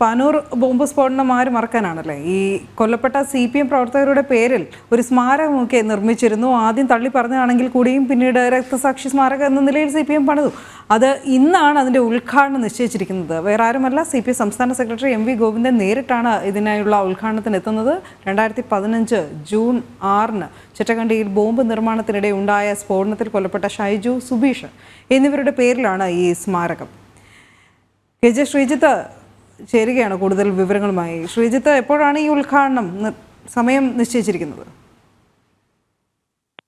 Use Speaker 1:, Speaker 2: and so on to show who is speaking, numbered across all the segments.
Speaker 1: Panoor bomb സ്ഫോടനം ആര് മറക്കാനാണല്ലേ? ഈ കൊല്ലപ്പെട്ട സി പി എം പ്രവർത്തകരുടെ പേരിൽ ഒരു സ്മാരകമൊക്കെ നിർമ്മിച്ചിരുന്നു. ആദ്യം തള്ളി പറഞ്ഞതാണെങ്കിൽ കൂടിയും പിന്നീട് രക്തസാക്ഷി സ്മാരകം എന്ന നിലയിൽ സി പി എം പണിതു. അത് ഇന്നാണ് അതിന്റെ ഉദ്ഘാടനം നിശ്ചയിച്ചിരിക്കുന്നത്. വേറെ ആരുമല്ല സി പി എം സംസ്ഥാന സെക്രട്ടറി എം വി ഗോവിന്ദൻ നേരിട്ടാണ് ഇതിനായുള്ള ഉദ്ഘാടനത്തിന് എത്തുന്നത്. രണ്ടായിരത്തി പതിനഞ്ച് ജൂൺ ആറിന് ചിറ്റകണ്ടിയിൽ ബോംബ് നിർമ്മാണത്തിനിടെ ഉണ്ടായ സ്ഫോടനത്തിൽ കൊല്ലപ്പെട്ട ഷൈജു സുബീഷ് എന്നിവരുടെ പേരിലാണ് ഈ സ്മാരകം. കെ ജെ ശ്രീജിത്ത് ചേരുകയാണ് കൂടുതൽ വിവരങ്ങളുമായി. ശ്രീജിത്ത് എപ്പോഴാണ് ഈ ഉദ്ഘാടനം സമയം നിശ്ചയിച്ചിരിക്കുന്നത്?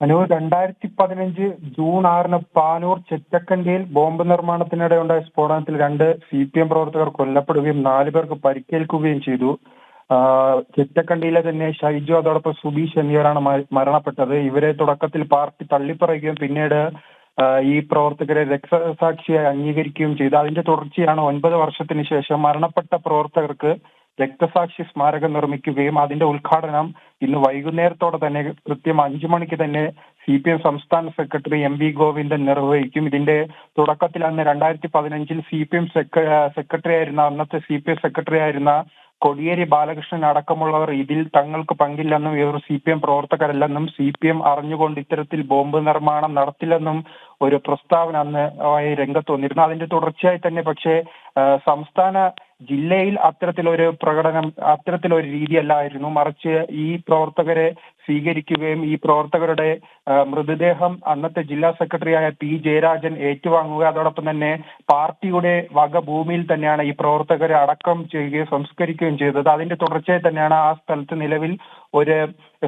Speaker 2: അനു രണ്ടായിരത്തി പതിനഞ്ച് ജൂൺ ആറിന് പാനൂർ ചെറ്റക്കണ്ടിയിൽ ബോംബ് നിർമ്മാണത്തിനിടെ ഉണ്ടായ സ്ഫോടനത്തിൽ രണ്ട് സി പി എം പ്രവർത്തകർ കൊല്ലപ്പെടുകയും നാലു പേർക്ക് പരിക്കേൽക്കുകയും ചെയ്തു. ചെറ്റക്കണ്ടിയിലെ തന്നെ ഷൈജു അതോടൊപ്പം സുബീഷ് എന്നിവരാണ് മരണപ്പെട്ടത്. ഇവരെ തുടക്കത്തിൽ പാർട്ടി തള്ളിപ്പറയുകയും പിന്നീട് ഈ പ്രവർത്തകരെ രക്തസാക്ഷിയായി അംഗീകരിക്കുകയും ചെയ്തു. അതിന്റെ തുടർച്ചയാണ് ഒൻപത് വർഷത്തിന് ശേഷം മരണപ്പെട്ട പ്രവർത്തകർക്ക് രക്തസാക്ഷി സ്മാരകം നിർമ്മിക്കുകയും അതിന്റെ ഉദ്ഘാടനം ഇന്ന് വൈകുന്നേരത്തോടെ തന്നെ കൃത്യം അഞ്ചു മണിക്ക് തന്നെ സി പി എം സംസ്ഥാന സെക്രട്ടറി എം വി ഗോവിന്ദൻ നിർവഹിക്കും. ഇതിന്റെ തുടക്കത്തിൽ അന്ന് രണ്ടായിരത്തി പതിനഞ്ചിൽ സി പി എം സെക്രട്ടറി ആയിരുന്ന അന്നത്തെ സി പി എം സെക്രട്ടറി ആയിരുന്ന കൊടിയേരി ബാലകൃഷ്ണൻ അടക്കമുള്ളവർ ഇതിൽ തങ്ങൾക്ക് പങ്കില്ലെന്നും ഇവർ സി പി എം പ്രവർത്തകരല്ലെന്നും സി പി എം അറിഞ്ഞുകൊണ്ട് ഇത്തരത്തിൽ ബോംബ് നിർമ്മാണം നടത്തില്ലെന്നും ഒരു പ്രസ്താവന അന്ന് രംഗത്ത് വന്നിരുന്നു. അതിന്റെ തുടർച്ചയായി തന്നെ പക്ഷേ സംസ്ഥാന ജില്ലയിൽ അത്തരത്തിലൊരു പ്രകടനം അത്തരത്തിലൊരു രീതിയല്ലായിരുന്നു. മറിച്ച് ഈ പ്രവർത്തകരെ സ്വീകരിക്കുകയും ഈ പ്രവർത്തകരുടെ മൃതദേഹം അന്നത്തെ ജില്ലാ സെക്രട്ടറിയായ പി ജയരാജൻ ഏറ്റുവാങ്ങുക അതോടൊപ്പം തന്നെ പാർട്ടിയുടെ വക ഭൂമിയിൽ തന്നെയാണ് ഈ പ്രവർത്തകരെ അടക്കം ചെയ്യുകയും സംസ്കരിക്കുകയും ചെയ്തത്. അതിന്റെ തുടർച്ചയായി തന്നെയാണ് ആ സ്ഥലത്ത് നിലവിൽ ഒരു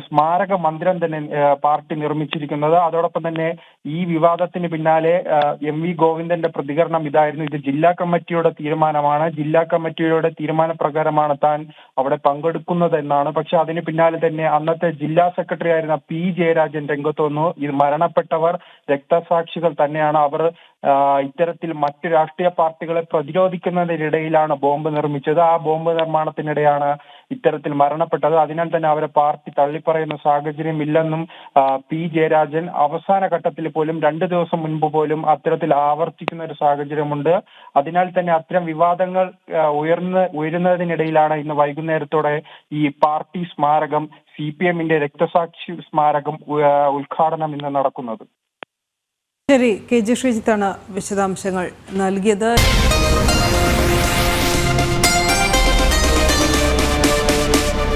Speaker 2: സ്മാരക മന്ദിരം തന്നെ പാർട്ടി നിർമ്മിച്ചിരിക്കുന്നത്. അതോടൊപ്പം തന്നെ ഈ വിവാദത്തിന് പിന്നാലെ എം വി ഗോവിന്ദന്റെ പ്രതികരണം ഇതായിരുന്നു. ഇത് ജില്ലാ കമ്മിറ്റിയുടെ തീരുമാനമാണ്. ജില്ലാ കമ്മിറ്റിയുടെ തീരുമാനപ്രകാരമാണ് താൻ അവിടെ പങ്കെടുക്കുന്നത് എന്നാണ്. പക്ഷെ അതിന് പിന്നാലെ തന്നെ അന്നത്തെ ജില്ലാ സെക്രട്ടറി ആയിരുന്ന പി ജയരാജൻ രംഗത്ത് വന്നു. ഇത് മരണപ്പെട്ടവർ രക്തസാക്ഷികൾ തന്നെയാണ്. അവർ ഇത്തരത്തിൽ മറ്റു രാഷ്ട്രീയ പാർട്ടികളെ പ്രതിരോധിക്കുന്നതിനിടയിലാണ് ബോംബ് നിർമ്മിച്ചത്. ആ ബോംബ് നിർമ്മാണത്തിനിടെയാണ് ഇത്തരത്തിൽ മരണപ്പെട്ടത്. അതിനാൽ തന്നെ അവരെ പാർട്ടി തള്ളിപ്പറയുന്ന സാഹചര്യം ഇല്ലെന്നും പി. ജയരാജൻ അവസാന ഘട്ടത്തിൽ പോലും രണ്ടു ദിവസം മുൻപ് പോലും അത്തരത്തിൽ ആവർത്തിക്കുന്ന ഒരു സാഹചര്യമുണ്ട്. അതിനാൽ തന്നെ അത്തരം വിവാദങ്ങൾ ഉയർന്ന് ഉയരുന്നതിനിടയിലാണ് ഇന്ന് വൈകുന്നേരത്തോടെ ഈ പാർട്ടി സ്മാരകം സി പി എമ്മിന്റെ രക്തസാക്ഷി സ്മാരകം ഉദ്ഘാടനം ഇന്ന് നടക്കുന്നത്.
Speaker 1: ശരി കെ ജി ശ്രീജിത്താണ് വിശദാംശങ്ങൾ നൽകിയത്.